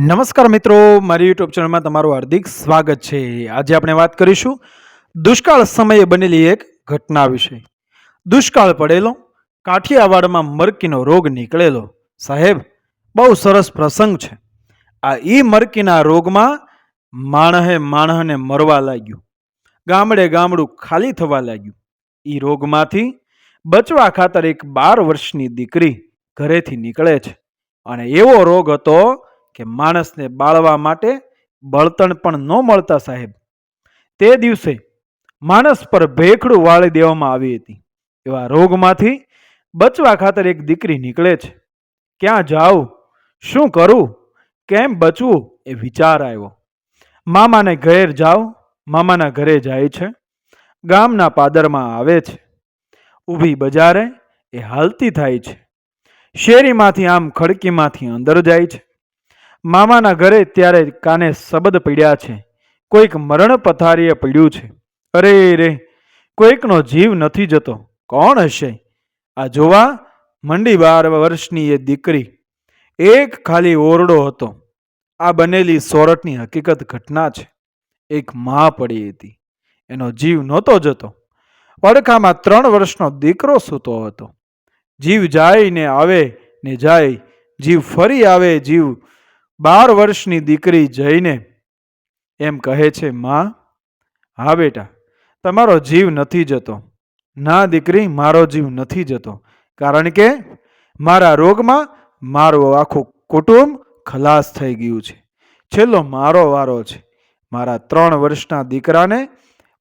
નમસ્કાર મિત્રો, મારી યુટ્યુબ ચેનલમાં તમારું હાર્દિક સ્વાગત છે. આજે આપણે વાત કરીશું દુષ્કાળ સમયે બનેલી એક ઘટના વિશે. દુષ્કાળ પડેલો, કાઠિયાવાડમાં મરકીનો રોગ નીકળેલો. સાહેબ, બહુ સરસ પ્રસંગ છે. આ એ મરકીના રોગમાં માણહે માણહને મરવા લાગ્યું. ગામડે ગામડું ખાલી થવા લાગ્યું. એ રોગમાંથી બચવા ખાતર એક બાર વર્ષની દીકરી ઘરેથી નીકળે છે. અને એવો રોગ હતો કે માણસને બાળવા માટે બળતણ પણ ન મળતા સાહેબ. તે દિવસે માણસ પર ભેખડું વાળી દેવામાં આવી હતી. એવા રોગમાંથી બચવા ખાતર એક દીકરી નીકળે છે. ક્યાં જાઉં? શું કરું? કેમ બચવું? એ વિચાર આવ્યો. મામાને ઘેર જાઓ મામાના ઘરે જાય છે. ગામના પાદરમાં આવે છે. ઊભી બજારે એ હાલતી થાય છે. શેરીમાંથી આમ ખડકીમાંથી અંદર જાય છે. મામાના ઘરે ત્યારે કાને શબ્દ પડ્યા છે. કોઈક મરણ પથારીએ પડ્યું છે. અરે રે, કોઈકનો જીવ નથી જતો. કોણ હશે? આ જોવા મંડી બાર વર્ષની એ દીકરી એક ખાલી ઓરડો હતો. આ બનેલી સોરઠની હકીકત ઘટના છે. એક મા પડી હતી. એનો જીવ નહોતો જતો. પડખામાં ત્રણ વર્ષનો દીકરો સૂતો હતો. જીવ જાય ને આવે ને જાય, જીવ ફરી આવે, જીવ બાર વર્ષની દીકરી જઈને એમ કહે છે, માં, હા બેટા, તમારો જીવ નથી જતો. ના દીકરી, મારો જીવ નથી જતો. કારણ કે મારા રોગમાં મારું આખું કુટુંબ ખલાસ થઈ ગયું છે. છેલ્લો મારો વારો છે. મારા ત્રણ વર્ષના દીકરાને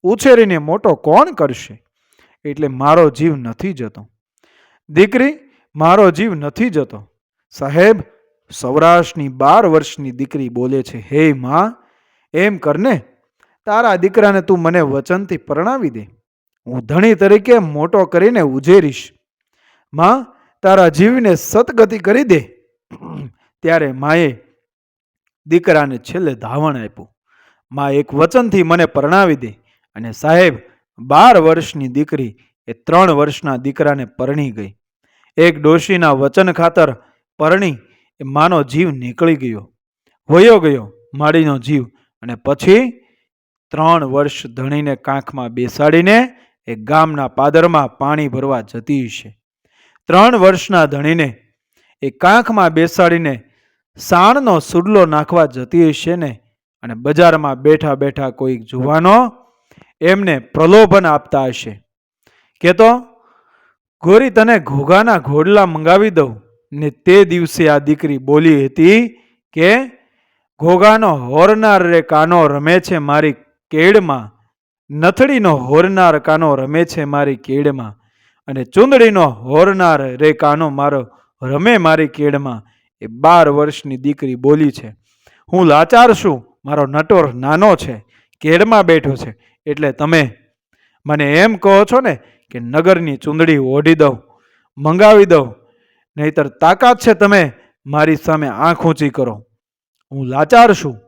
ઉછેરીને મોટો કોણ કરશે? એટલે મારો જીવ નથી જતો. દીકરી, મારો જીવ નથી જતો. સાહેબ સૌરાષ્ટ્રની બાર વર્ષની દીકરી બોલે છે, હે માં, એમ કરને તારા દીકરાને તું મને વચનથી પરણાવી દે. હું ધણી તરીકે મોટો કરીને ઉજેરીશ. માં, તારા જીવને સતગતિ કરી દે. ત્યારે માએ દીકરાને છેલ્લે ધાવણ આપ્યું. માં એક વચનથી મને પરણાવી દે અને સાહેબ, બાર વર્ષની દીકરી એ ત્રણ વર્ષના દીકરાને પરણી ગઈ. એક ડોશીના વચન ખાતર પરણી એ માનો જીવ નીકળી ગયો, વયો ગયો માડીનો જીવ અને પછી ત્રણ વર્ષ ધણીને કાંખમાં બેસાડીને એ ગામના પાદરમાં પાણી ભરવા જતી છે. ત્રણ વર્ષના ધણીને એ કાંખમાં બેસાડીને સાણનો સુડલો નાખવા જતી હશે ને અને બજારમાં બેઠા બેઠા કોઈક જુવાનો એમને પ્રલોભન આપતા હશે. કે તો ગોરી તને ઘોઘાના ઘોડલા મંગાવી દઉં. ને તે દિવસે આ દીકરી બોલી હતી કે, ઘોઘાનો હોરનાર રે કાનો રમે છે મારી કેડમાં. નથડીનો હોરનાર કાનો રમે છે મારી કેડમાં. અને ચુંદડીનો હોરનાર રે કાનો મારો રમે મારી કેડમાં. એ બાર વર્ષની દીકરી બોલી છે. હું લાચાર છું. મારો નટોર નાનો છે. કેડમાં બેઠો છે. એટલે તમે મને એમ કહો છો ને કે નગરની ચૂંદડી ઓઢી દઉં, મંગાવી દઉં નહીતર તાકાત છે તમે મારી સામે આંખ ઊંચી કરો. હું લાચાર છું.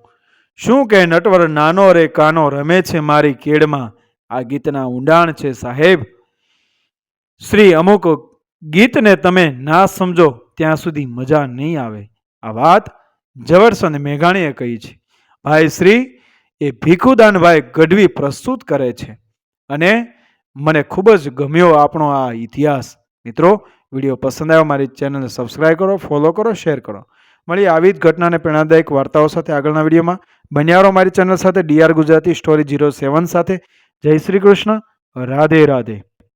શું કે નટવર નાનો રે કાનો રમે છે મારી કેડમાં? આ ગીતના ઊંડાણ છે સાહેબ. શ્રી અમુક ગીતને તમે ના સમજો, ત્યાં સુધી મજા નહીં આવે. આ વાત ઝવેરચંદ મેઘાણીએ કહી છે. ભાઈ શ્રી, એ ભીખુદાનભાઈ ગઢવી પ્રસ્તુત કરે છે. અને મને ખૂબ જ ગમ્યો આપણો આ ઇતિહાસ. મિત્રો, વીડિયો પસંદ આવ્યો મારી ચેનલને સબસ્ક્રાઈબ કરો ફોલો કરો શેર કરો. મળી આવી જ ઘટનાને પ્રેરણાદાયક વાર્તાઓ સાથે આગળના વિડીયોમાં. બન્યા રહો મારી ચેનલ સાથે DR Gujarati story zero seven સાથે. જય શ્રી કૃષ્ણ, રાધે રાધે.